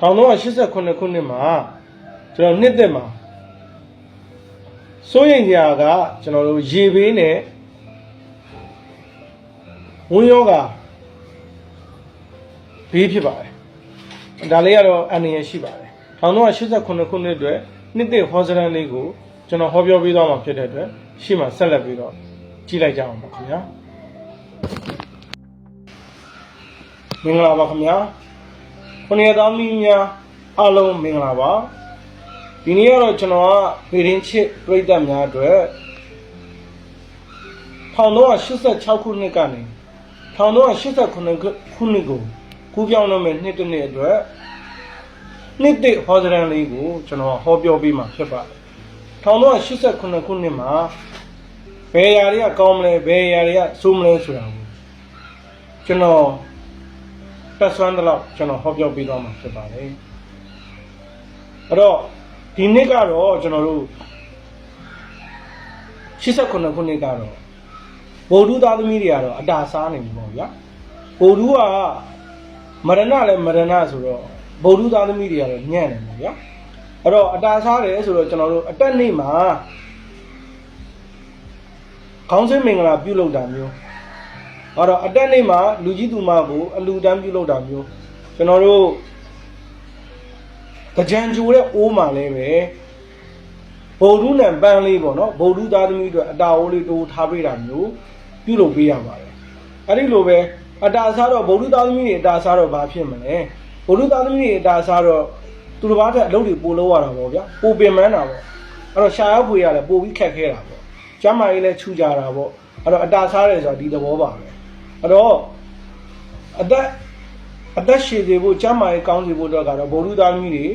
1989ခုနှစ်မှာကျွန်တော်နှစ်သက်မှာစိုးရိမ်ကြကကျွန်တော်တို့ရေဘေးနဲ့ဝန်းရောဂါဘေးဖြစ်ပါတယ်ဒါလေးကတော့အန္တရာယ်ရှိပါတယ်1989ခုနှစ်အတွက်နှစ်သက်ဟောစရန်လေးကိုကျွန်တော်ဟောပြောပေးသွားမှာဖြစ်တဲ့အတွက်ရှေ့မှာဆက်လက်ပြီးတော့ကြည့်လိုက်ကြအောင်ပါခင်ဗျာမင်္ဂလာပါခင်ဗျာ ခုနှစ်သားမီးများအားလုံးမင်္ဂလာပါဒီနေ့ကတော့ကျွန်တော်ကဗေဒင်းချစ်ပြည်သက်များအတွက်1986ခုနှစ်ကနေ1989ခုနှစ်ကိုကူးပြောင်းတော့မဲ့နှစ်တစ်နှစ်အတွက်နှစ်တစ်ဟောစရန်လေးကိုကျွန်တော်ဟောပြောပေးမှာဖြစ်ပါတယ်1989ခုနှစ်မှာဘယ်ຢာတွေကကောင်းမလဲဘယ်ຢာတွေကဆိုးမလဲဆိုတာကိုကျွန်တော် တက်ဆွမ်းတဲ့လောက်ကျွန်တော်ဟောပြောပေးသွားမှာဖြစ်ပါတယ်အဲ့တော့ဒီနှစ်ကတော့ကျွန်တော်တို့89ခုနှစ်ကတော့ဗုဒ္ဓသားသမီးတွေကတော့အတာစားနေပြီပေါ့ဗျာဗုဒ္ဓကမရဏလည်းမရဏဆိုတော့ဗုဒ္ဓသားသမီးတွေကတော့ညံ့တယ်ပေါ့ဗျာအဲ့တော့အတာစားတယ်ဆိုတော့ကျွန်တော်တို့အတက်နေ့မှာခေါင်းစင်းမင်္ဂလာပြုလုပ်တာမျိုး အဲ့တော့အတက်နေ့မှာလူကြီးသူမကိုအလူတန်းပြုလုပ်တာမျိုးကျွန်တော်တို့ကြံကြိုတဲ့အိုးမှလည်းပဲဗုဒ္ဓနံပန်းလေးပေါ့နော်ဗုဒ္ဓသားသမီးတွေအတာအိုးလေးတိုးထားပေးတာမျိုးပြုလုပ်ပေးရပါတယ်အဲ့ဒီလိုပဲအတာစားတော့ဗုဒ္ဓသားသမီးတွေအတာစားတော့ဘာဖြစ်မလဲဗုဒ္ဓသားသမီးတွေအတာစားတော့သူတစ်ပါးထက်အလုပ်တွေပိုလုပ်ရတာပေါ့ဗျာပိုပင်ပန်းတာပေါ့အဲ့တော့ရှာရောက်ဖွေရတယ်ပိုပြီးခက်ခဲတာပေါ့ကျမ်းမာရေးလည်းခြူကြတာပေါ့အဲ့တော့အတာစားတယ်ဆိုတာဒီသဘောပါပဲ အဲ့တော့အသက်အသက်ရှည်စေဖို့ကျမ်းမာရေးကောင်းစေဖို့အတွက်ကတော့ဗုဒ္ဓသားသမီးတွေ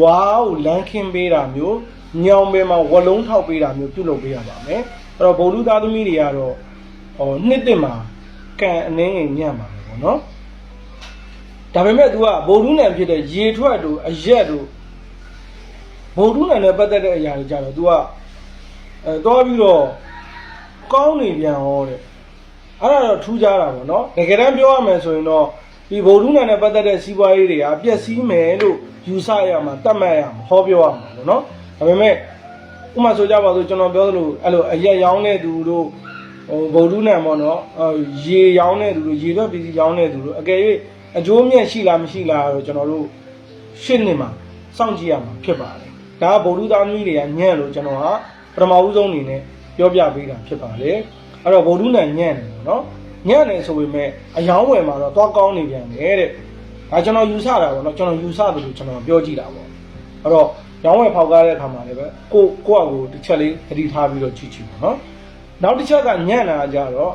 ဝါးကိုလမ်းခင်းပေးတာမျိုးညောင်ပင်မှာဝလုံးထောက်ပေးတာမျိုးပြုလုပ်ပေးရပါမယ်အဲ့တော့ဗုဒ္ဓသားသမီးတွေကတော့ဟောနှစ်တစ်မှာကံအနှင်းငယ်ညံ့ပါမယ်ပေါ့နော်ဒါပေမဲ့ तू ကဗုဒ္ဓနံဖြစ်တဲ့ရေထွက်တို့အရက်တို့ဗုဒ္ဓနံနဲ့ပတ်သက်တဲ့အရာတွေကြတော့ तू ကအဲတော့ပြီးတော့ကောင်းနေပြန်ဟောတဲ့ အဲ့ဒါတော့ထူးခြားတာပေါ့နော်တကယ်တမ်းပြောရမယ်ဆိုရင်တော့ဒီဗုဒ္ဓနံနဲ့ပတ်သက်တဲ့စီးပွားရေးတွေကပျက်စီးမယ်လို့ယူဆရမှာတတ်မှတ်ရမှာဟောပြောရမှာပေါ့နော်ဒါပေမဲ့ဥပမာဆိုကြပါစို့ကျွန်တော်ပြောသလိုအဲ့လိုအရက်ရောင်းတဲ့သူတို့ဟိုဗုဒ္ဓနံပေါ့နော်အဲရေရောင်းတဲ့သူတို့ရေထွက်ပစ္စည်းရောင်းတဲ့သူတို့အကယ်၍အကျိုးမြတ်ရှိလားမရှိလားတော့ကျွန်တော်တို့ရှင်းနေမှာစောင့်ကြည့်ရမှာဖြစ်ပါတယ်ဒါကဗုဒ္ဓသားသမီးတွေကညံ့လို့ကျွန်တော်ကပထမဦးဆုံးအနေနဲ့ပြောပြပေးတာဖြစ်ပါတယ် အဲ့တော့ဗုဒ္ဓနံညံ့တယ်ပေါ့နော်ညံ့တယ်ဆိုပေမဲ့အယောင်းဝယ်မှာတော့သွားကောင်းနေပြန်တယ်တဲ့ဒါကျွန်တော်ယူဆတာပေါ့နော်ကျွန်တော်ယူဆတယ်လို့ကျွန်တော်ပြောကြည့်တာပေါ့အဲ့တော့ရောင်းဝယ်ဖောက်ကားတဲ့အခါမှာလည်းပဲကိုကိုယ့်အကိုတစ်ချက်လေးသတိထားပြီးတော့ကြည့်ကြည့်ပါနော်နောက်တစ်ချက်ကညံ့လာကြတော့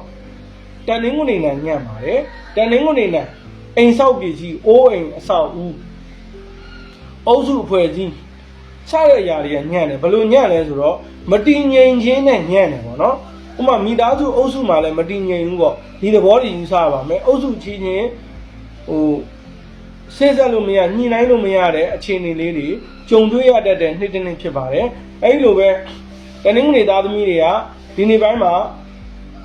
တန်လင်းကုန်နေနဲ့ညံ့ပါတယ်တန်လင်းကုန်နေနဲ့အိမ်ဆောက်ပြည်ကြီးအိုးအိမ်အဆောက်ဦးအုပ်စုအဖွဲ့ကြီးစတဲ့အရာတွေကညံ့တယ်ဘယ်လိုညံ့လဲဆိုတော့မတည်ငြိမ်ခြင်းနဲ့ညံ့တယ်ပေါ့နော် ဥပမာမိသားစုအုပ်စုမှာလည်းမတည်ငြိမ်ဘူးပေါ့ဒီသဘောတည်ယူဆပါမယ်အုပ်စုချင်းချင်းဟိုစေဆက်လို့မရညှိနှိုင်းလို့မရတဲ့အခြေအနေလေးတွေကြုံတွေ့ရတတ်တဲ့နှစ်တစ်နှစ်ဖြစ်ပါတယ်အဲဒီလိုပဲတနင်္ဂနွေသားသမီးတွေကဒီနေ့ပိုင်းမှာ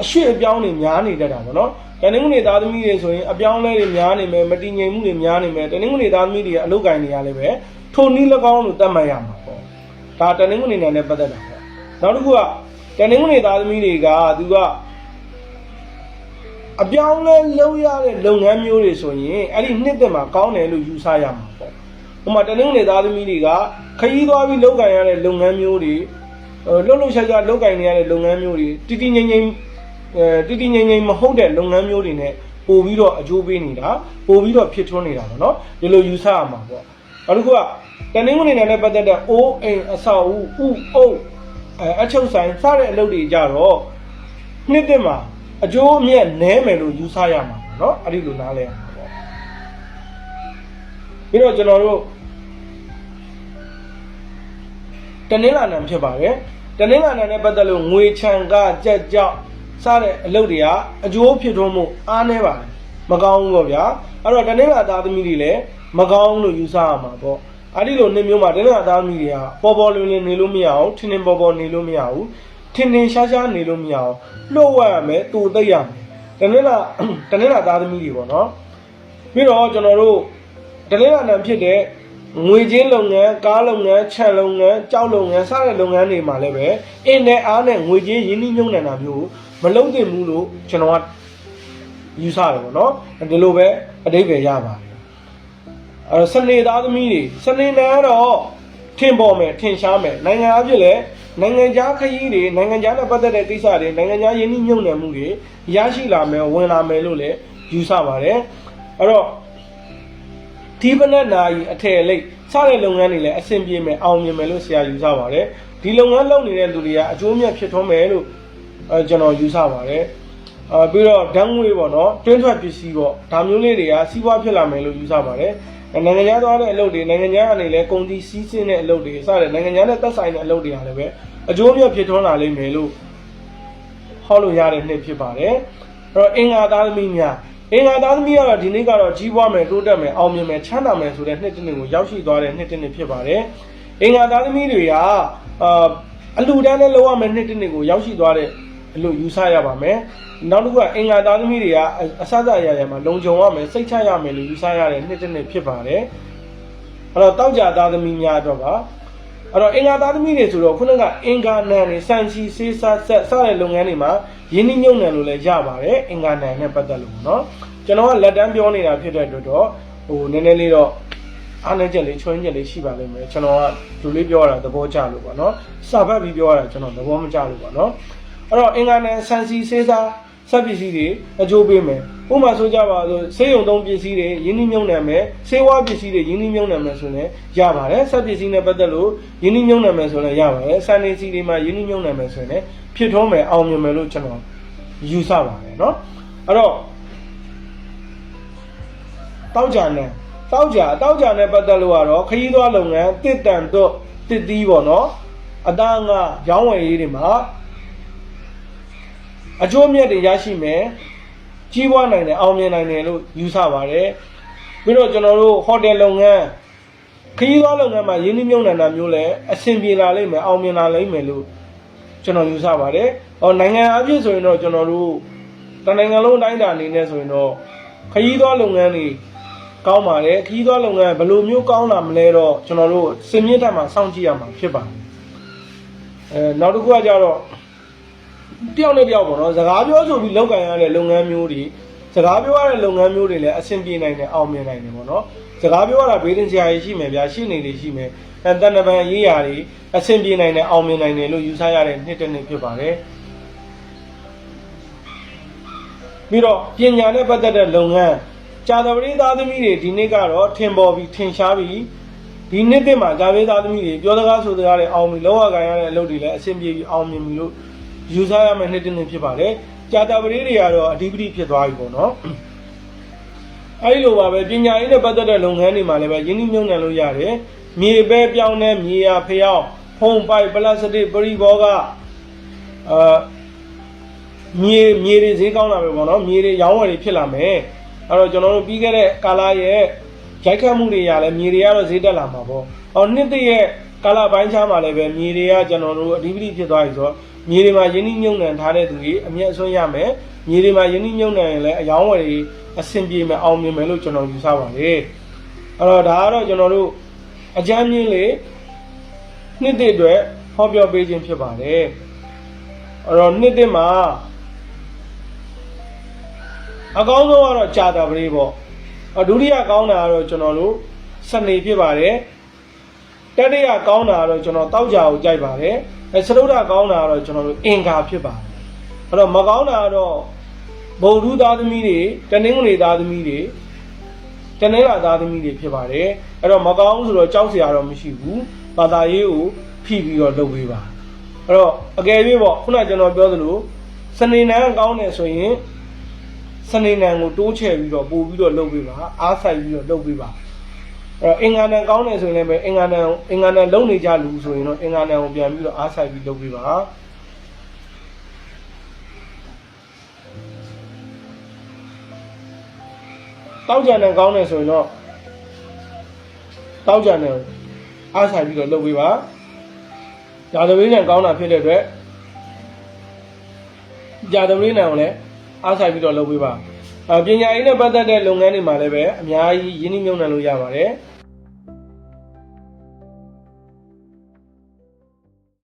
အရှိအပြောင်းတွေများနေတတ်တာပေါ့နော်တနင်္ဂနွေသားသမီးတွေဆိုရင်အပြောင်းလဲတွေများနေမယ်မတည်ငြိမ်မှုတွေများနေမယ်တနင်္ဂနွေသားသမီးတွေကအလုပ်ကိုင်နေရလဲပဲထိုနည်း၎င်းလို့သတ်မှတ်ရမှာပေါ့ဒါတနင်္ဂနွေနယ်နဲ့ပတ်သက်တာပေါ့နောက်တစ်ခုက တနင်္ဂနွေသားသမီးတွေကသူကအပြောင်းလဲလုပ်ရတဲ့လုပ်ငန်းမျိုးတွေဆိုရင်အဲ့ဒီနှစ်သက်မှာကောင်းတယ်လို့ယူဆရမှာပေါ့ဥပမာတနင်္ဂနွေသားသမီးတွေကခရီးသွားပြီးလုပ်ကိုင်ရတဲ့လုပ်ငန်းမျိုးတွေလှုပ်လှုပ်ရှားရှားလုပ်ကိုင်နေရတဲ့လုပ်ငန်းမျိုးတွေတိတိငိမ့်ငိမ့်အဲတိတိငိမ့်ငိမ့်မဟုတ်တဲ့လုပ်ငန်းမျိုးတွေ ਨੇ ပို့ပြီးတော့အကျိုးပေးနေတာပို့ပြီးတော့ဖြစ်ထွန်းနေတာပေါ့နော်ဒီလိုယူဆရမှာပေါ့နောက်တစ်ခုကတနင်္ဂနွေနယ်နဲ့ပတ်သက်တဲ့အိုးအိမ်အဆောက်အဦဥအုပ် အဲအချုပ်ဆိုင်စတဲ့အလုပ်တွေကြတော့နှစ်သက်မှာအကျိုးအမြတ်နည်းမယ်လို့ယူဆရမှာပေါ့နော်အဲ့ဒီလိုနားလဲရမှာပေါ့ပြီးတော့ကျွန်တော်တို့တနင်္လာနံဖြစ်ပါတယ်တနင်္လာနံနဲ့ပတ်သက်လို့ငွေချံကကြက်ကြောက်စတဲ့အလုပ်တွေကအကျိုးဖြစ်ထွန်းမှုအားနည်းပါတယ်မကောင်းဘူးပေါ့ဗျာအဲ့တော့တနင်္လာသားသမီးတွေလည်းမကောင်းလို့ယူဆရမှာပေါ့ အဲ့ဒီလိုနှစ်မျိုးမှာတနင်္လာသားသမီးတွေကပေါ်ပေါ်လွင်လွင်နေလို့မရအောင်ထင်ထင်ပေါ်ပေါ်နေလို့မရဘူးထင်ထင်ရှားရှားနေလို့မရအောင်လှုပ်ဝက်ရမယ်တူသိပ်ရမယ်တနင်္လာတနင်္လာသားသမီးတွေပေါ့နော်ပြီးတော့ကျွန်တော်တို့တနင်္လာနံဖြစ်တဲ့ငွေချင်းလုပ်ငန်းကားလုပ်ငန်းခြံလုပ်ငန်းကြောက်လုပ်ငန်းစတဲ့လုပ်ငန်းတွေမှာလည်းပဲအင်းနဲ့အားနဲ့ငွေချင်းရင်းနှီးမြှုပ်နှံတာမျိုးမလုပ်သင့်ဘူးလို့ကျွန်တော်ကယူဆတယ်ပေါ့နော်ဒီလိုပဲအတိတ်ပဲရပါတယ် အဲတော့စနေသားသမီးတွေစနေနယ်ကတော့ထင်ပေါ်မယ်ထင်ရှားမယ်နိုင်ငံအပြည့်လဲနိုင်ငံခြားခရီးတွေနိုင်ငံခြားနဲ့ပတ်သက်တဲ့ကိစ္စတွေနိုင်ငံခြားယင်းနှိမ့်ညွန့်နယ်မှုတွေရရှိလာမယ်ဝင်လာမယ်လို့လည်းယူဆပါတယ်အဲ့တော့ဒီပနက်နာကြီးအထည်လိတ်စတဲ့လုပ်ငန်းတွေလည်းအဆင်ပြေမယ်အောင်မြင်မယ်လို့ဆရာယူဆပါတယ်ဒီလုပ်ငန်းလုပ်နေတဲ့လူတွေကအကျိုးမြတ်ဖြစ်ထွန်းမယ်လို့အဲကျွန်တော်ယူဆပါတယ် အာပြီးတော့ဓာတ်ငွေပေါ့နော်တွင်းထွက်ပစ္စည်းပေါ့ဒါမျိုးလေးတွေကစီးပွားဖြစ်လာမယ်လို့ယူဆပါတယ်နိုင်ငံခြားသွားတဲ့အလုပ်တွေနိုင်ငံခြားကနေလည်းကုန်စည်စီးဆင်းတဲ့အလုပ်တွေစတဲ့နိုင်ငံခြားနဲ့သက်ဆိုင်တဲ့အလုပ်တွေကလည်းပဲအကျိုးမြတ်ဖြစ်ထွန်းလာလိမ့်မယ်လို့ဟောလို့ရတဲ့နှစ်ဖြစ်ပါတယ်အဲ့တော့အင်္ဂါသားသမီးများအင်္ဂါသားသမီးကတော့ဒီနေ့ကတော့ကြီးပွားမယ်တိုးတက်မယ်အောင်မြင်မယ်ချမ်းသာမယ်ဆိုတဲ့နှစ်တစ်နှစ်ကိုရောက်ရှိသွားတဲ့နှစ်တစ်နှစ်ဖြစ်ပါတယ်အင်္ဂါသားသမီးတွေကအာအလူတန်းနဲ့လောက်ရမယ်နှစ်တစ်နှစ်ကိုရောက်ရှိသွားတဲ့အ လို့ယူဆရပါမယ်နောက်တစ်ခုကအင်္ဂါသားသမီးတွေကအအစစအရာရာမှာလုံခြုံရမယ်စိတ်ချရမယ်လို့ယူဆရတဲ့နှစ်တစ်နှစ်ဖြစ်ပါတယ်အဲ့တော့တောက်ကြသားသမီးများတော့ကအဲ့တော့အင်္ဂါသားသမီးတွေဆိုတော့ခုနကအင်္ဂါနံတွေစံချီစေးစားဆက်စတဲ့လုပ်ငန်းတွေမှာယင်းနှိမ့်ညုံနယ်လို့လည်းရပါတယ်အင်္ဂါနံနဲ့ပတ်သက်လို့ပေါ့နော်ကျွန်တော်ကလက်တန်းပြောနေတာဖြစ်တဲ့အတွက်တော့ဟိုနည်းနည်းလေးတော့အားနည်းချက်လေးချွင်းချက်လေးရှိပါလိမ့်မယ်ကျွန်တော်ကလူလေးပြောတာသဘောကျလို့ပေါ့နော်စာဖတ်ပြီးပြောရတာကျွန်တော်သဘောမကျလို့ပေါ့နော် အဲ့တော့အင်္ဂါနံစံစီစေးစားဆက်ပစ္စည်းတွေအကျိုးပေးမယ်ဥပမာဆိုကြပါစို့ဆေးရုံသုံးပစ္စည်းတွေယင်းနှိမ့်ညုံနယ်မယ်ဆေးဝါးပစ္စည်းတွေယင်းနှိမ့်ညုံနယ်မယ်ဆိုရင်ရပါတယ်ဆက်ပစ္စည်းနဲ့ပတ်သက်လို့ယင်းနှိမ့်ညုံနယ်မယ်ဆိုရင်ရပါတယ်စံနေစီတွေမှာယင်းနှိမ့်ညုံနယ်မယ်ဆိုရင်ဖြစ်ထုံးမယ်အောင်မြင်မယ်လို့ကျွန်တော်ယူဆပါတယ်เนาะအဲ့တော့တောက်ကြနဲ့တောက်ကြတောက်ကြနဲ့ပတ်သက်လို့ကတော့ခရီးသွားလုပ်ငန်းတစ်တန်တော့တစ်သီးပေါ့နော်အသားငါရောင်းဝယ်ရေးတွေမှာ အကျိုးမြတ်တွေရရှိမယ်ကြီးပွားနိုင်တယ်အောင်မြင်နိုင်တယ်လို့ယူဆပါတယ်ပြီးတော့ကျွန်တော်တို့ဟိုတယ်လုပ်ငန်းခရီးသွားလုပ်ငန်းမှာရင်းနှီးမြှုပ်နှံတာမျိုးလည်းအဆင်ပြေလာလိမ့်မယ်အောင်မြင်လာလိမ့်မယ်လို့ကျွန်တော်ယူဆပါတယ်ဟောနိုင်ငံအပြည့်ဆိုရင်တော့ကျွန်တော်တို့တနိုင်ငံလုံးအတိုင်းအတာအနေနဲ့ဆိုရင်တော့ခရီးသွားလုပ်ငန်းတွေကောင်းပါတယ်ခရီးသွားလုပ်ငန်းဘယ်လိုမျိုးကောင်းလာမလဲတော့ကျွန်တော်တို့စင်မြင့်ထက်မှာစောင့်ကြည့်ရမှာဖြစ်ပါတယ်အဲနောက်တစ်ခုကကြတော့ တယောက်နဲ့တယောက်ပေါ့နော်စကားပြောဆိုပြီးလောက်ကန်ရတဲ့လုပ်ငန်းမျိုးတွေစကားပြောရတဲ့လုပ်ငန်းမျိုးတွေလည်းအဆင်ပြေနိုင်တယ်အောင်မြင်နိုင်တယ်ပေါ့နော်စကားပြောရတာဘေးတင်ဆရာကြီးရှိမယ်ဗျာရှိနေတွေရှိမယ်အဲတဏ္ဍပန်ရေးရာတွေအဆင်ပြေနိုင်တယ်အောင်မြင်နိုင်တယ်လို့ယူဆရတဲ့နှစ်တစ်နှစ်ဖြစ်ပါတယ်ပြီးတော့ပညာနဲ့ပတ်သက်တဲ့လုပ်ငန်းကြာသပတေးသားသမီးတွေဒီနေ့ကတော့ထင်ပေါ်ပြီးထင်ရှားပြီးဒီနှစ်တစ်မှာကြာသပတေးသားသမီးတွေပြောစကားဆိုစကားတွေအောင်ပြီးလောကကန်ရတဲ့အလုပ်တွေလည်းအဆင်ပြေပြီးအောင်မြင်ပြီလို့ ယူဆရမယ့်နှစ်တစ်နှစ်ဖြစ်ပါတယ်ကြာတာပလေးတွေကတော့အဓိပတိဖြစ်သွားပြီပေါ့နော်အဲဒီလိုပါပဲပညာရေးနဲ့ပတ်သက်တဲ့လုပ်ငန်းတွေမှာလည်းပဲယင်းနှိမ့်မြုံနှံလို့ရတယ်မြေပဲပြောင်းတဲ့မြေယာဖျောင်းဖုံပိုက်ပလတ်စတစ်ပရိဘောကအာမြေမြေတွေဈေးကောင်းလာပဲပေါ့နော်မြေတွေရောင်းဝယ်တွေဖြစ်လာမယ်အဲ့တော့ကျွန်တော်တို့ပြီးခဲ့တဲ့ကာလာရဲ့ရိုက်ခတ်မှုတွေရလဲမြေတွေကတော့ဈေးတက်လာမှာပေါ့အော်နှစ်တည့်ရဲ့ကာလာပိုင်းခြားမှာလည်းပဲမြေတွေကကျွန်တော်တို့အဓိပတိဖြစ်သွားပြီဆိုတော့ မြေတွေမှာယင်းနှိမ့်မြုံနှံထားတဲ့သူတွေအမျက်အစွန်းရမယ်မြေတွေမှာယင်းနှိမ့်မြုံနှံရင်လည်းအယောင်းဝယ်တွေအဆင်ပြေမယ်အောင်မြင်မယ်လို့ကျွန်တော်ယူဆပါတယ်အဲ့တော့ဒါကတော့ကျွန်တော်တို့အကြမ်းမြင့်လေးနှစ်တည့်အတွက်ဟောပြောပေးခြင်းဖြစ်ပါတယ်အဲ့တော့နှစ်တည့်မှာအကောင်းဆုံးကတော့ကြာတာပလေးပေါ့အဒုတိယကောင်းတာကတော့ကျွန်တော်တို့စနေဖြစ်ပါတယ် တတိယကောင်းတာကတော့ကျွန်တော်တောက်ကြကိုကြိုက်ပါတယ်အဲစရုဒ္ဓကောင်းတာကတော့ကျွန်တော်တို့အင်္ဂါဖြစ်ပါတယ်အဲ့တော့မကောင်းတာကတော့ဗုဒ္ဓသားသမီးတွေတနင်္ဂနွေသားသမီးတွေတနင်္လာသားသမီးတွေဖြစ်ပါတယ်အဲ့တော့မကောင်းဆိုတော့ကြောက်စရာတော့မရှိဘူးဘာသာရေးကိုဖိပြီးတော့လုပ်ပေးပါအဲ့တော့အကယ်၍ပေါ့ခုနကကျွန်တော်ပြောသလိုစနေနန်းကောင်းတယ်ဆိုရင်စနေနန်းကိုတိုးချဲ့ပြီးတော့ပို့ပြီးတော့လုပ်ပေးပါအားဆိုင်ပြီးတော့လုပ်ပေးပါအဲ့ တော့အင်္ဂါနံကောင်းတယ်ဆိုရင်လည်းပဲအင်္ဂါနံအင်္ဂါနံလုံနေကြလူဆိုရင်တော့အင်္ဂါနံကိုပြန်ပြီးတော့အားဆိုင်ပြီးလုပ်ပေးပါတောက်ကြံနံကောင်းတယ်ဆိုရင်တော့တောက်ကြံနံကိုအားဆိုင်ပြီးတော့လုပ်ပေးပါဂျာသဝေးနံကောင်းတာဖြစ်တဲ့အတွက်ဂျာသဝေးနံကိုလည်းအားဆိုင်ပြီးတော့လုပ်ပေးပါအပညာရေးနဲ့ပတ်သက်တဲ့လုပ်ငန်းတွေမှာလည်းပဲအများကြီးရင်းနှီးမြှုပ်နှံလို့ရပါတယ်။